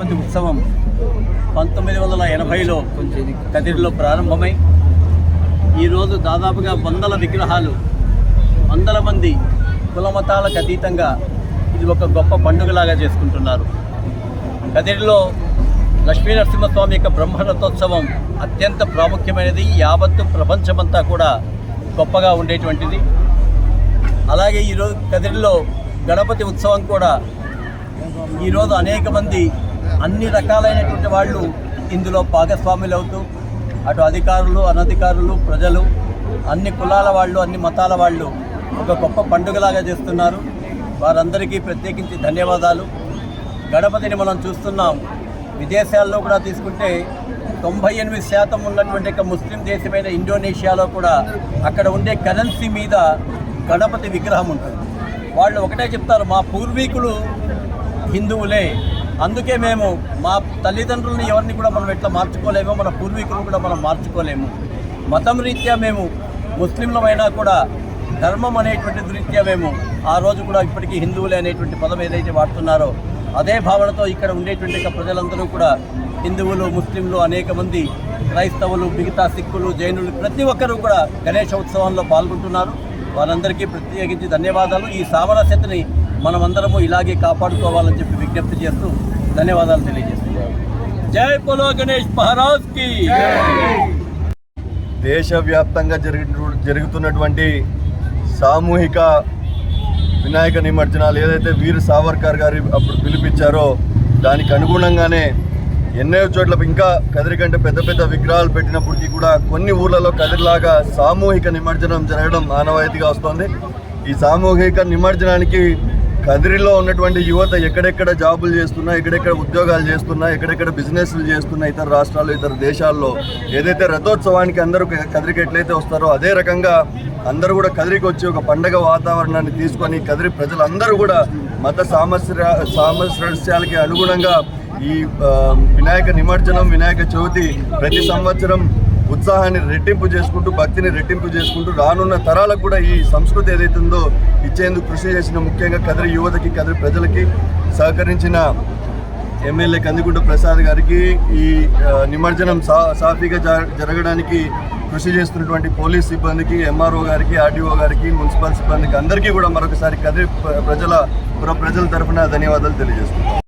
ఉత్సవం పంతొమ్మిది వందల ఎనభైలో కదిరిలో ప్రారంభమై ఈరోజు దాదాపుగా వందల విగ్రహాలు వందల మంది కులమతాలకు అతీతంగా ఇది ఒక గొప్ప పండుగలాగా చేసుకుంటున్నారు. కదిరిలో లక్ష్మీ నరసింహస్వామి యొక్క బ్రహ్మరథోత్సవం అత్యంత ప్రాముఖ్యమైనది. యావత్తు ప్రపంచమంతా కూడా గొప్పగా ఉండేటువంటిది. అలాగే ఈరోజు కదిరిలో గణపతి ఉత్సవం కూడా ఈరోజు అనేక మంది అన్ని రకాలైనటువంటి వాళ్ళు ఇందులో భాగస్వాములు అవుతూ అటు అధికారులు అనధికారులు ప్రజలు అన్ని కులాల వాళ్ళు అన్ని మతాల వాళ్ళు ఒక గొప్ప పండుగలాగా చేస్తున్నారు. వారందరికీ ప్రత్యేకించి ధన్యవాదాలు. గణపతిని మనం చూస్తున్నాం. విదేశాల్లో కూడా తీసుకుంటే తొంభై ఎనిమిది శాతం ఉన్నటువంటి ఒక ముస్లిం దేశమైన ఇండోనేషియాలో కూడా అక్కడ ఉండే కరెన్సీ మీద గణపతి విగ్రహం ఉంటుంది. వాళ్ళు ఒకటే చెప్తారు మా పూర్వీకులు హిందువులే అందుకే మేము మా తల్లిదండ్రులని ఎవరిని కూడా మనం ఎట్లా మార్చుకోలేము మన పూర్వీకులను కూడా మనం మార్చుకోలేము. మతం రీత్యా మేము ముస్లింలమైనా కూడా ధర్మం అనేటువంటి రీత్యా మేము ఆ రోజు కూడా ఇప్పటికీ హిందువులే అనేటువంటి పదం ఏదైతే వాడుతున్నారో అదే భావనతో ఇక్కడ ఉండేటువంటి ప్రజలందరూ కూడా హిందువులు ముస్లింలు అనేక మంది క్రైస్తవులు మిగతా సిక్కులు జైనులు ప్రతి ఒక్కరూ కూడా గణేష ఉత్సవంలో పాల్గొంటున్నారు. వారందరికీ ప్రత్యేకించి ధన్యవాదాలు. ఈ సామరస్యతని మనమందరము ఇలాగే కాపాడుకోవాలని చెప్పి విజ్ఞప్తి చేస్తూ ధన్యవాదాలు తెలియజేస్తున్నాను జై పోలో గణేష్ మహారాజ్ దేశవ్యాప్తంగా జరిగిన జరుగుతున్నటువంటి సామూహిక వినాయక నిమజ్జనాలు ఏదైతే వీర్ సావర్కర్ గారు అప్పుడు పిలిపించారో దానికి అనుగుణంగానే ఎన్నో చోట్ల ఇంకా కదిరి కంటే పెద్ద పెద్ద విగ్రహాలు పెట్టినప్పటికీ కూడా కొన్ని ఊర్లలో కదిరిలాగా సామూహిక నిమజ్జనం జరగడం ఆనవాయితీగా వస్తుంది. ఈ సామూహిక నిమజ్జనానికి కదిరిలో ఉన్నటువంటి యువత ఎక్కడెక్కడ జాబులు చేస్తున్నా ఎక్కడెక్కడ ఉద్యోగాలు చేస్తున్నా ఎక్కడెక్కడ బిజినెస్లు చేస్తున్నా ఇతర రాష్ట్రాలు ఇతర దేశాల్లో ఏదైతే రథోత్సవానికి అందరూ కదిరికి ఎట్లయితే వస్తారో అదే రకంగా అందరూ కూడా కదిరికి వచ్చి ఒక పండగ వాతావరణాన్ని తీసుకొని కదిరి ప్రజలందరూ కూడా మత సామస్య సామస్యాలకి అనుగుణంగా ఈ వినాయక నిమజ్జనం వినాయక చవితి ప్రతి సంవత్సరం ఉత్సాహాన్ని రెట్టింపు చేసుకుంటూ భక్తిని రెట్టింపు చేసుకుంటూ రానున్న తరాలకు కూడా ఈ సంస్కృతి ఏదైతే ఉందో ఇచ్చేందుకు కృషి చేసిన ముఖ్యంగా కదిరి యువతకి కదిరి ప్రజలకి సహకరించిన ఎమ్మెల్యే కందిగుంట ప్రసాద్ గారికి ఈ నిమజ్జనం సా సాఫీగా జ- జరగడానికి కృషి చేస్తున్నటువంటి పోలీస్ సిబ్బందికి ఎంఆర్ఓ గారికి ఆర్డీఓ గారికి మున్సిపల్ సిబ్బందికి అందరికీ కూడా మరొకసారి కదిరి ప్రజల పుర ప్రజల తరఫున ధన్యవాదాలు తెలియజేస్తున్నాను